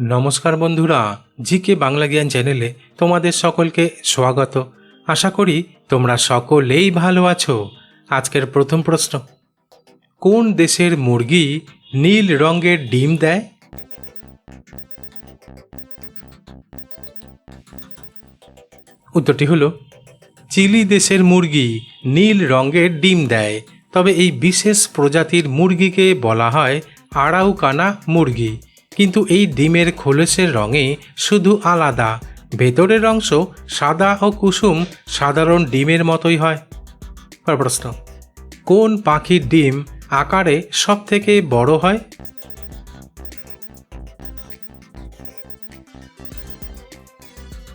নমস্কার বন্ধুরা, জিকে বাংলা জ্ঞান চ্যানেলে তোমাদের সকলকে স্বাগত। আশা করি তোমরা সকলেই ভালো আছো। আজকের প্রথম প্রশ্ন, কোন দেশের মুরগি নীল রঙের ডিম দেয়? উত্তরটি হলো, চিলি দেশের মুরগি নীল রঙের ডিম দেয়, তবে এই বিশেষ প্রজাতির মুরগিকে বলা হয় আড়াউকানা মুরগি। কিন্তু এই ডিমের খোলসের রঙে শুধু আলাদা। ভেতরের অংশ সাদা ও কুসুম সাধারণ ডিমের মতোই হয়। প্রশ্ন, কোন পাখির ডিম আকারে সব থেকে বড় হয়?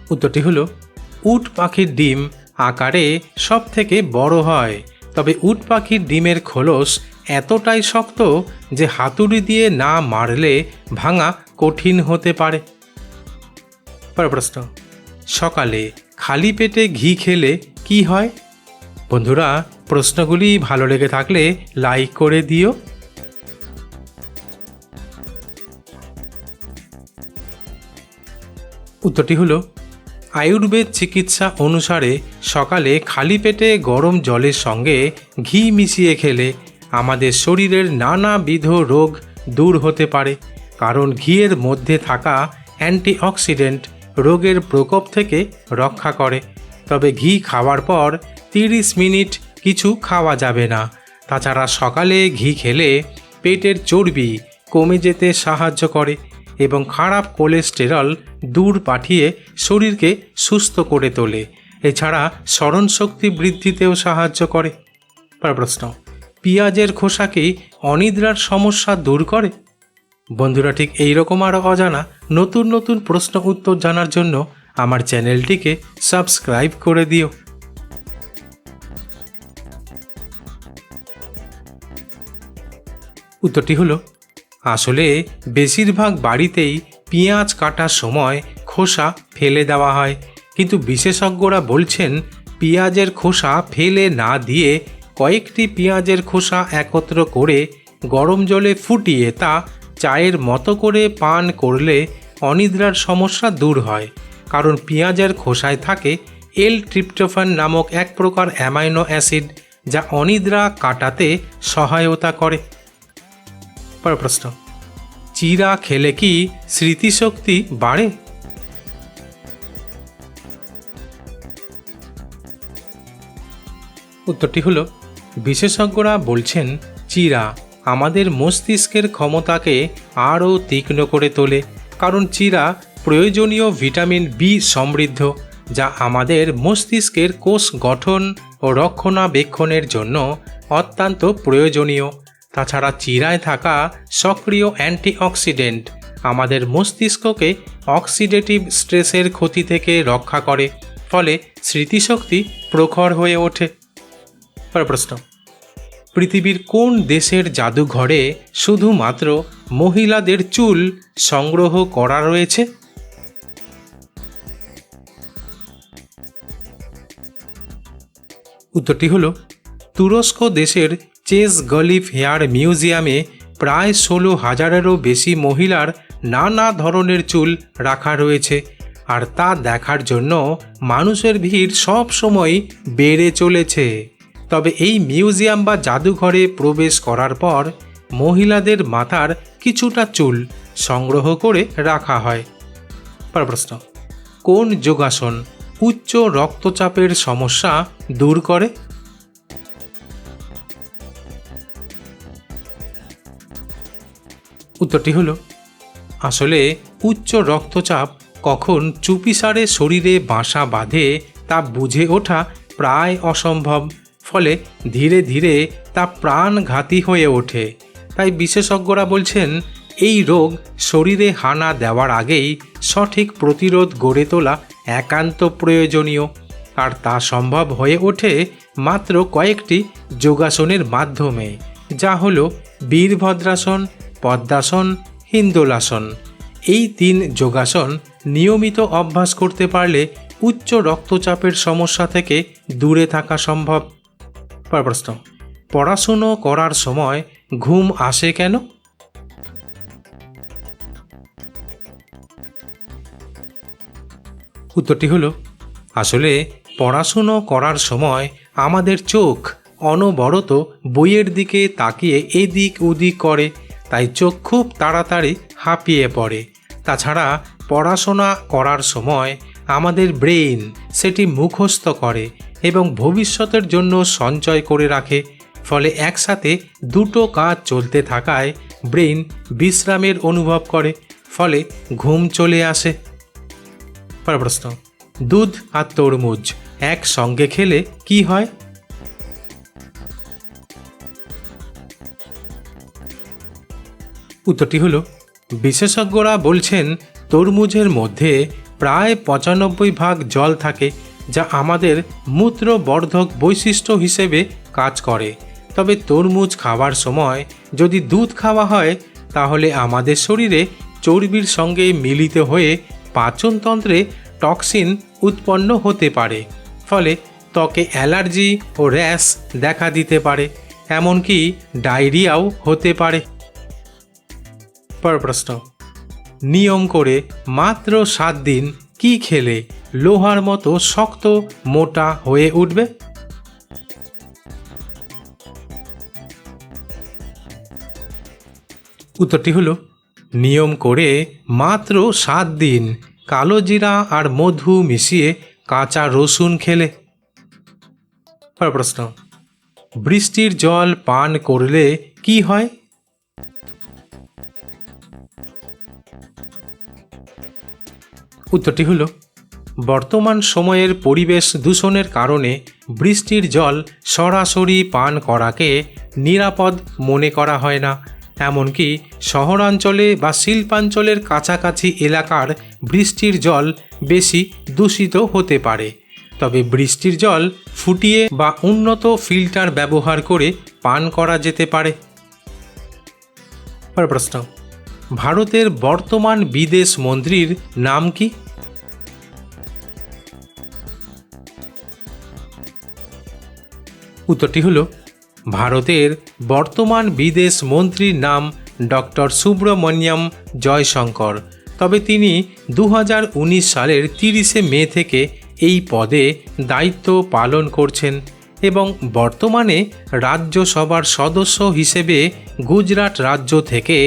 উত্তরটি হলো, উট পাখির ডিম আকারে সব থেকে বড় হয়। তবে উট পাখির ডিমের খোলস এতটাই শক্ত যে হাতুড়ি দিয়ে না মারলে ভাঙা কঠিন হতে পারে। পরের প্রশ্ন, সকালে খালি পেটে ঘি খেলে কি হয়? বন্ধুরা, প্রশ্নগুলি ভালো লেগে থাকলে লাইক করে দিও। উত্তরটি হলো, আয়ুর্বেদ চিকিৎসা অনুসারে সকালে খালি পেটে গরম জলের সঙ্গে ঘি মিশিয়ে খেলে আমাদের শরীরের নানাবিধ রোগ দূর হতে পারে, কারণ ঘিয়ের মধ্যে থাকা অ্যান্টিঅক্সিডেন্ট রোগের প্রকোপ থেকে রক্ষা করে। তবে ঘি খাওয়ার পর তিরিশ মিনিট কিছু খাওয়া যাবে না। তাছাড়া সকালে ঘি খেলে পেটের চর্বি কমে যেতে সাহায্য করে এবং খারাপ কোলেস্টেরল দূর পাঠিয়ে শরীরকে সুস্থ করে তোলে। এছাড়া স্মরণশক্তি বৃদ্ধিতেও সাহায্য করে। প্রশ্ন। পেঁয়াজের খোসা কি অনিদ্রার সমস্যা দূর করে? বন্ধুরা, ঠিক এইরকম আরও অজানা নতুন নতুন প্রশ্ন উত্তর জানার জন্য আমার চ্যানেলটিকে সাবস্ক্রাইব করে দিও। উত্তরটি হলো, আসলে বেশিরভাগ বাড়িতেই পেঁয়াজ কাটার সময় খোসা ফেলে দেওয়া হয়। কিন্তু বিশেষজ্ঞরা বলছেন, পেঁয়াজের খোসা ফেলে না দিয়ে কয়েকটি পেঁয়াজের খোসা একত্র করে গরম জলে ফুটিয়ে তা চায়ের মতো করে পান করলে অনিদ্রার সমস্যা দূর হয়। কারণ পেঁয়াজের খোসায় থাকে এল ট্রিপ্টোফান নামক এক প্রকার অ্যামাইনো অ্যাসিড যা অনিদ্রা কাটাতে সহায়তা করে। পরের প্রশ্ন, চিরা খেলে কি স্মৃতিশক্তি বাড়ে? উত্তরটি হলো বিশেষজ্ঞরা বলছেন, চিরা আমাদের মস্তিষ্কের ক্ষমতাকে আরও তীক্ষ্ণ করে তোলে, কারণ চিরা প্রয়োজনীয় ভিটামিন বি সমৃদ্ধ, যা আমাদের মস্তিষ্কের কোষ গঠন ও রক্ষণাবেক্ষণের জন্য অত্যন্ত প্রয়োজনীয়। তাছাড়া চিরায় থাকা সক্রিয় অ্যান্টিঅক্সিডেন্ট আমাদের মস্তিষ্ককে অক্সিডেটিভ স্ট্রেসের ক্ষতি থেকে রক্ষা করে, ফলে স্মৃতিশক্তি প্রখর হয়ে ওঠে। পরের প্রশ্ন। পৃথিবীর কোন দেশের জাদুঘরে শুধুমাত্র মহিলাদের চুল সংগ্রহ করা রয়েছে? উত্তরটি হলো, তুরস্ক দেশের চেস গলিফ হেয়ার মিউজিয়ামে প্রায় ষোলো হাজারেরও বেশি মহিলার নানা ধরনের চুল রাখা রয়েছে আর তা দেখার জন্য মানুষের ভিড় সব সময় বেড়ে চলেছে। তবে এই মিউজিয়াম বা জাদুঘরে প্রবেশ করার পর মহিলাদের মাথার কিছুটা চুল সংগ্রহ করে রাখা হয়। পর প্রশ্ন, কোন যোগাসন উচ্চ রক্তচাপের সমস্যা দূর করে? উত্তরটি হলো, আসলে উচ্চ রক্তচাপ কখন চুপিসারে শরীরে বাসা বাঁধে তা বুঝে ওঠা প্রায় অসম্ভব। ফলে ধীরে ধীরে তা প্রাণঘাতী হয়ে ওঠে। তাই বিশেষজ্ঞরা বলছেন, এই রোগ শরীরে হানা দেওয়ার আগেই সঠিক প্রতিরোধ গড়ে তোলা একান্ত প্রয়োজনীয়। আর তা সম্ভব হয়ে ওঠে মাত্র কয়েকটি যোগাসনের মাধ্যমে, যা হল বীরভদ্রাসন, পদ্মাসন, হিন্দোলাসন। এই তিন যোগাসন নিয়মিত অভ্যাস করতে পারলে উচ্চ রক্তচাপের সমস্যা থেকে দূরে থাকা সম্ভব। প্রশ্ন পড়াশুনো করার সময় ঘুম আসে কেন? উত্তরটি হলো, আসলে পড়াশুনো করার সময় আমাদের চোখ অনবরত বইয়ের দিকে তাকিয়ে এদিক ওদিক করে, তাই চোখ খুব তাড়াতাড়ি হাঁপিয়ে পড়ে। তাছাড়া পড়াশোনা করার সময় আমাদের ব্রেইন সেটি মুখস্থ করে এবং ভবিষ্যতের জন্য সঞ্চয় করে রাখে, ফলে একসাথে দুটো কাজ চলতে থাকায় ব্রেইন বিশ্রামের অনুভব করে, ফলে ঘুম চলে আসে। প্রশ্ন, দুধ আর তরমুজ একসঙ্গে খেলে কি হয়? উত্তরটি হলো, বিশেষজ্ঞরা বলছেন তরমুজের মধ্যে প্রায় পঁচানব্বই ভাগ জল থাকে যা আমাদের মূত্রবর্ধক বৈশিষ্ট্য হিসেবে কাজ করে। তবে তরমুজ খাওয়ার সময় যদি দুধ খাওয়া হয়, তাহলে আমাদের শরীরে চর্বির সঙ্গে মিলিত হয়ে পাচনতন্ত্রে টক্সিন উৎপন্ন হতে পারে। ফলে ত্বকে অ্যালার্জি ও র্যাশ দেখা দিতে পারে, এমনকি ডায়রিয়াও হতে পারে। প্রশ্ন, নিয়ম করে মাত্র সাত দিন কি খেলে? লোহার মতো শক্ত মোটা হয়ে উঠবে। উত্তরটি হলো, নিয়ম করে মাত্র সাত দিন কালো জিরা আর মধু মিশিয়ে কাঁচা রসুন খেলে। প্রশ্ন, বৃষ্টির জল পান করলে কি হয়? উত্তরটি হলো বর্তমান সময়ের পরিবেশ দূষণের কারণে বৃষ্টির জল সরাসরি পান করাকে নিরাপদ মনে করা হয় না। এমনকি শহরাঞ্চলে বা শিল্পাঞ্চলের কাছাকাছি এলাকার বৃষ্টির জল বেশি দূষিত হতে পারে। তবে বৃষ্টির জল ফুটিয়ে বা উন্নত ফিল্টার ব্যবহার করে পান করা যেতে পারে। প্রশ্ন, ভারতের বর্তমান বিদেশ মন্ত্রীর নাম কি? উত্তরটি হলো, ভারতের বর্তমান বিদেশ মন্ত্রীর নাম ডক্টর সুব্রমণ্যম জয়শঙ্কর। তবে তিনি দু হাজার উনিশ সালের তিরিশে মে থেকে এই পদে দায়িত্ব পালন করছেন এবং বর্তমানে রাজ্যসভার সদস্য হিসেবে গুজরাট রাজ্য থেকে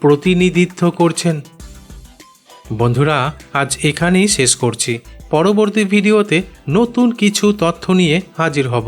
প্রতিনিধিত্ব করছেন। বন্ধুরা, আজ এখানেই শেষ করছি। পরবর্তী ভিডিওতে নতুন কিছু তথ্য নিয়ে হাজির হব।